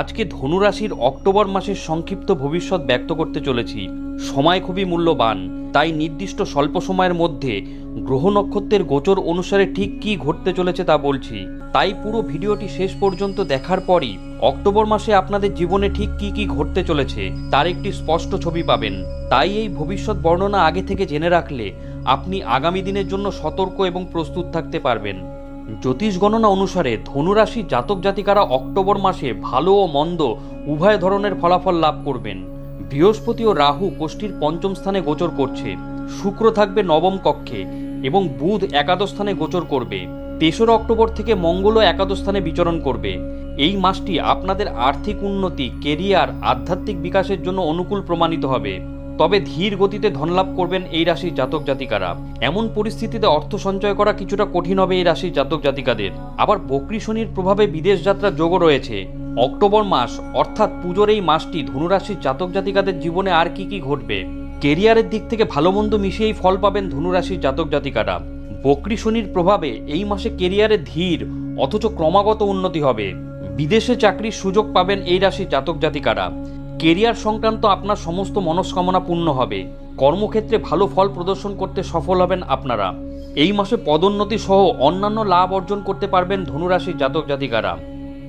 আজকে ধনুরাশির অক্টোবর মাসের সংক্ষিপ্ত ভবিষ্যৎ ব্যক্ত করতে চলেছি। সময় খুবই মূল্যবান, তাই নির্দিষ্ট স্বল্প সময়ের মধ্যে গ্রহ নক্ষত্রের গোচর অনুসারে ঠিক কী ঘটতে চলেছে তা বলছি। তাই পুরো ভিডিওটি শেষ পর্যন্ত দেখার পরই অক্টোবর মাসে আপনাদের জীবনে ঠিক কী কী ঘটতে চলেছে, তার একটি স্পষ্ট ছবি পাবেন। তাই এই ভবিষ্যৎ বর্ণনা আগে থেকে জেনে রাখলে আপনি আগামী দিনের জন্য সতর্ক এবং প্রস্তুত থাকতে পারবেন। জ্যোতিষ গণনা অনুসারে ধনুরাশি জাতক জাতিকারা অক্টোবর মাসে ভালো ও মন্দ উভয় ধরনের ফলাফল লাভ করবেন। বৃহস্পতি ও রাহু কোষ্ঠীর পঞ্চম স্থানে গোচর করছে। শুক্র থাকবে নবম কক্ষে এবং বুধ একাদশ স্থানে গোচর করবে। তেসরা অক্টোবর থেকে মঙ্গলও একাদশ স্থানে বিচরণ করবে। এই মাসটি আপনাদের আর্থিক উন্নতি, কেরিয়ার, আধ্যাত্মিক বিকাশের জন্য অনুকূল প্রমাণিত হবে। তবে ধীর গতিতে ধনলাভ করবেন এই রাশির জাতক জাতিকারা। এমন পরিস্থিতিতে অর্থ সঞ্চয় করা কিছুটা কঠিন হবে এই রাশির জাতক জাতিকাদের। আবার বকরি শনির প্রভাবে বিদেশ যাত্রার যোগও রয়েছে। অক্টোবর মাস, অর্থাৎ পুজোর এই মাসটি ধনুরাশির জাতক জাতিকাদের জীবনে আর কি কি ঘটবে? কেরিয়ারের দিক থেকে ভালো মন্দ মিশিয়েই ফল পাবেন ধনুরাশির জাতক জাতিকারা। বকরি শনির প্রভাবে এই মাসে কেরিয়ারে ধীর, অথচ ক্রমাগত উন্নতি হবে। বিদেশে চাকরির সুযোগ পাবেন এই রাশির জাতক জাতিকারা। কেরিয়ার সংক্রান্ত আপনার সমস্ত মনস্কামনা পূর্ণ হবে। কর্মক্ষেত্রে ভালো ফল প্রদর্শন করতে সফল হবেন আপনারা। এই মাসে পদোন্নতি সহ অন্যান্য লাভ অর্জন করতে পারবেন ধনুরাশির জাতক জাতিকারা।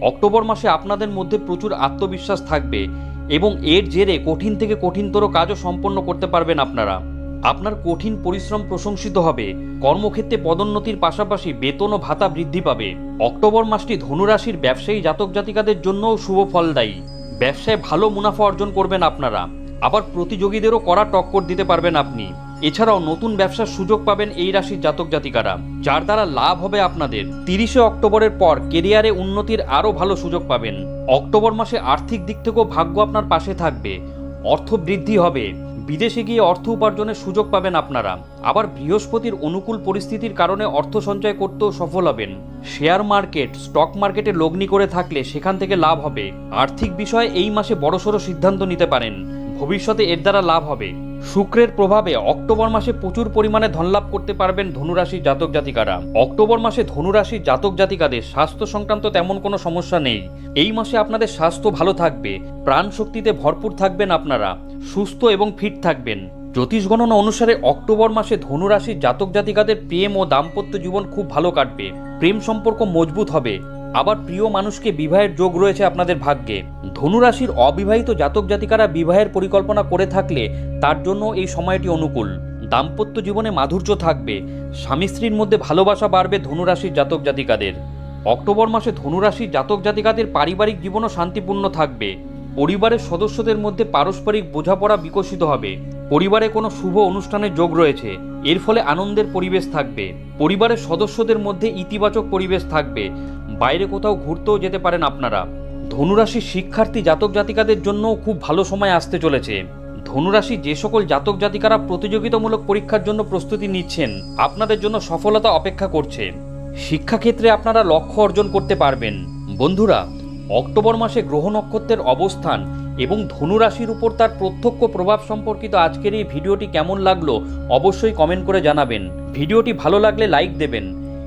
অক্টোবর মাসে আপনাদের মধ্যে প্রচুর আত্মবিশ্বাস থাকবে এবং এর জেরে কঠিন থেকে কঠিনতর কাজও সম্পন্ন করতে পারবেন আপনারা। আপনার কঠিন পরিশ্রম প্রশংসিত হবে। কর্মক্ষেত্রে পদোন্নতির পাশাপাশি বেতন ও ভাতা বৃদ্ধি পাবে। অক্টোবর মাসটি ধনুরাশির ব্যবসায়ী জাতক জাতিকাদের জন্যও শুভ ফলদায়ী। ব্যবসায় ভালো মুনাফা অর্জন করবেন আপনারা। আবার প্রতিযোগীদেরও কড়া টক্কর দিতে পারবেন আপনি। এছাড়াও নতুন ব্যবসার সুযোগ পাবেন এই রাশির জাতক জাতিকারা, যার দ্বারা লাভ হবে আপনাদের। তিরিশে অক্টোবরের পর কেরিয়ারে উন্নতির আরও ভালো সুযোগ পাবেন। অক্টোবর মাসে আর্থিক দিক থেকেও ভাগ্য আপনার পাশে থাকবে। অর্থ বৃদ্ধি হবে। বিদেশে গিয়ে অর্থ উপার্জনের সুযোগ পাবেন আপনারা। আবার বৃহস্পতির অনুকূল পরিস্থিতির কারণে অর্থ সঞ্চয় করতেও সফল হবেন। শেয়ার মার্কেট, স্টক মার্কেটে লগ্নি করে থাকলে সেখান থেকে লাভ হবে। আর্থিক বিষয়ে এই মাসে বড়সড় সিদ্ধান্ত নিতে পারেন। ভবিষ্যতে এর দ্বারা লাভ হবে। শুক্রের প্রভাবে অক্টোবর মাসে প্রচুর পরিমাণে ধনলাভ করতে পারবেন ধনুরাশির জাতক জাতিকারা। অক্টোবর মাসে ধনুরাশির জাতক জাতিকাদের স্বাস্থ্য সংক্রান্ত তেমন কোনো সমস্যা নেই। এই মাসে আপনাদের স্বাস্থ্য ভালো থাকবে প্রাণ শক্তিতে ভরপুর থাকবেন আপনারা, সুস্থ এবং ফিট থাকবেন। জ্যোতিষ গণনা অনুসারে অক্টোবর মাসে ধনুরাশির জাতক জাতিকাদের প্রেম ও দাম্পত্য জীবন খুব ভালো কাটবে। প্রেম সম্পর্ক মজবুত হবে আবার প্রিয় মানুষকে বিবাহের যোগ রয়েছে আপনাদের ভাগ্যে। ধনুরাশির অবিবাহিত জাতক জাতিকারা বিবাহের পরিকল্পনা করে থাকলে তার জন্য এই সময়টি অনুকূল। দাম্পত্য জীবনে মাধুর্য থাকবে। স্বামী স্ত্রীর মধ্যে ভালোবাসা বাড়বে ধনুরাশির জাতক জাতিকাদের। অক্টোবর মাসে ধনুরাশির জাতক জাতিকাদের পারিবারিক জীবনও শান্তিপূর্ণ থাকবে। পরিবারের সদস্যদের মধ্যে পারস্পরিক বোঝাপড়া বিকশিত হবে। পরিবারে কোনো শুভ অনুষ্ঠানের যোগ রয়েছে। এর ফলে আনন্দের পরিবেশ থাকবে। পরিবারের সদস্যদের মধ্যে ইতিবাচক পরিবেশ থাকবে। বাইরে কোথাও ঘুরতেও যেতে পারেন আপনারা। ধনুরাশির শিক্ষার্থী জাতক জাতিকাদের জন্যও খুব ভালো সময় আসতে চলেছে। ধনুরাশি যে সকল জাতক জাতিকারা প্রতিযোগিতামূলক পরীক্ষার জন্য প্রস্তুতি নিচ্ছেন, আপনাদের জন্য সফলতা অপেক্ষা করছে। শিক্ষাক্ষেত্রে আপনারা লক্ষ্য অর্জন করতে পারবেন। বন্ধুরা, অক্টোবর মাসে গ্রহ নক্ষত্রের অবস্থান এবং ধনুরাশির উপর তার প্রত্যক্ষ প্রভাব সম্পর্কিত আজকের এই ভিডিওটি কেমন লাগল অবশ্যই কমেন্ট করে জানাবেন। ভিডিওটি ভালো লাগলে লাইক দেবেন।